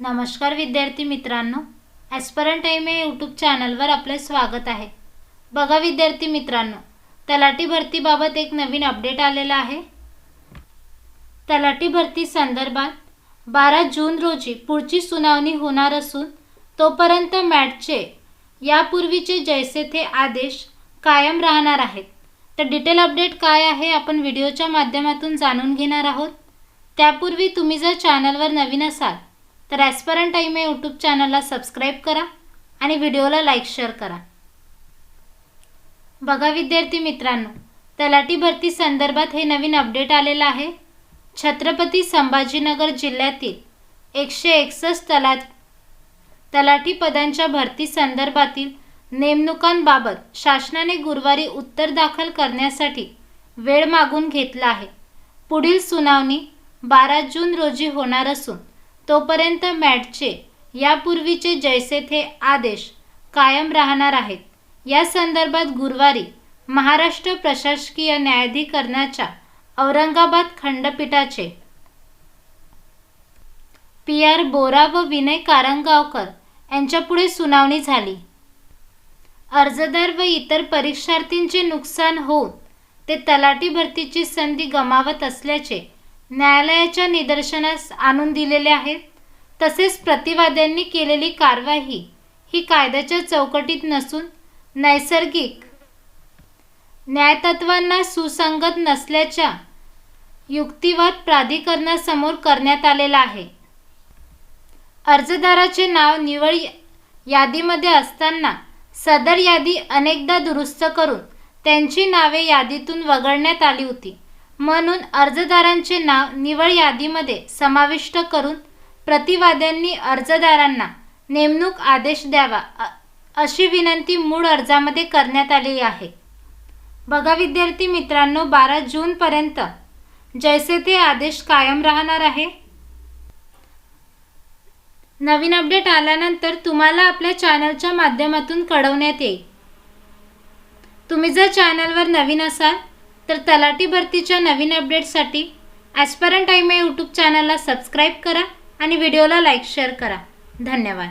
नमस्कार विद्यार्थी मित्रांनो ॲस्परंट एम ए यूट्यूब चॅनलवर आपले स्वागत आहे. बघा विद्यार्थी मित्रांनो तलाठी भरतीबाबत एक नवीन अपडेट आलेला आहे. तलाठी भरती संदर्भात बारा जून रोजी पुढची सुनावणी होणार असून तोपर्यंत मॅटचे यापूर्वीचे जैसे थे आदेश कायम राहणार आहेत. तर डिटेल अपडेट काय आहे आपण व्हिडिओच्या माध्यमातून जाणून घेणार आहोत. त्यापूर्वी तुम्ही जर चॅनलवर नवीन असाल तर ॲस्परंट टाईम या यूट्यूब चॅनलला सबस्क्राईब करा आणि व्हिडिओला लाईक शेअर करा. बघा विद्यार्थी मित्रांनो तलाठी भरती संदर्भात हे नवीन अपडेट आलेलं आहे. छत्रपती संभाजीनगर जिल्ह्यातील एकशे एकसष्ट तला तलाठी पदांच्या भरती संदर्भातील नेमणुकांबाबत शासनाने गुरुवारी उत्तर दाखल करण्यासाठी वेळ मागून घेतला आहे. पुढील सुनावणी बारा जून रोजी होणार असून तोपर्यंत मॅटचे यापूर्वीचे जैसे थे आदेश कायम राहणार आहेत. या संदर्भात गुरुवारी महाराष्ट्र प्रशासकीय न्यायाधिकरणाच्या औरंगाबाद खंडपीठाचे पी आर बोरा व विनय कारंगावकर यांच्यापुढे सुनावणी झाली. अर्जदार व इतर परीक्षार्थींचे नुकसान होऊन ते तलाठी भरतीची संधी गमावत असल्याचे न्यायालयाच्या निदर्शनास आणून दिलेले आहेत. तसेच प्रतिवाद्यांनी केलेली कारवाई ही कायद्याच्या चौकटीत नसून नैसर्गिक न्यायतत्वांना सुसंगत नसल्याच्या युक्तिवाद प्राधिकरणासमोर करण्यात आलेला आहे. अर्जदाराचे नाव निवड यादीमध्ये असताना सदर यादी अनेकदा दुरुस्त करून त्यांची नावे यादीतून वगळण्यात आली होती. म्हणून अर्जदारांचे नाव निवड यादीमध्ये समाविष्ट करून प्रतिवाद्यांनी अर्जदारांना नेमणूक आदेश द्यावा अशी विनंती मूळ अर्जामध्ये करण्यात आली आहे. बघा विद्यार्थी मित्रांनो बारा जूनपर्यंत जैसे ते आदेश कायम राहणार आहे. नवीन अपडेट आल्यानंतर तुम्हाला आपल्या चॅनलच्या माध्यमातून कळवण्यात येईल. तुम्ही जर चॅनलवर नवीन असाल तर तलाठी भरतीच्या नवीन अपडेटसाठी ॲस्परंट टाईम या यूट्यूब चॅनलला सबस्क्राईब करा आणि व्हिडिओला लाईक शेअर करा. धन्यवाद.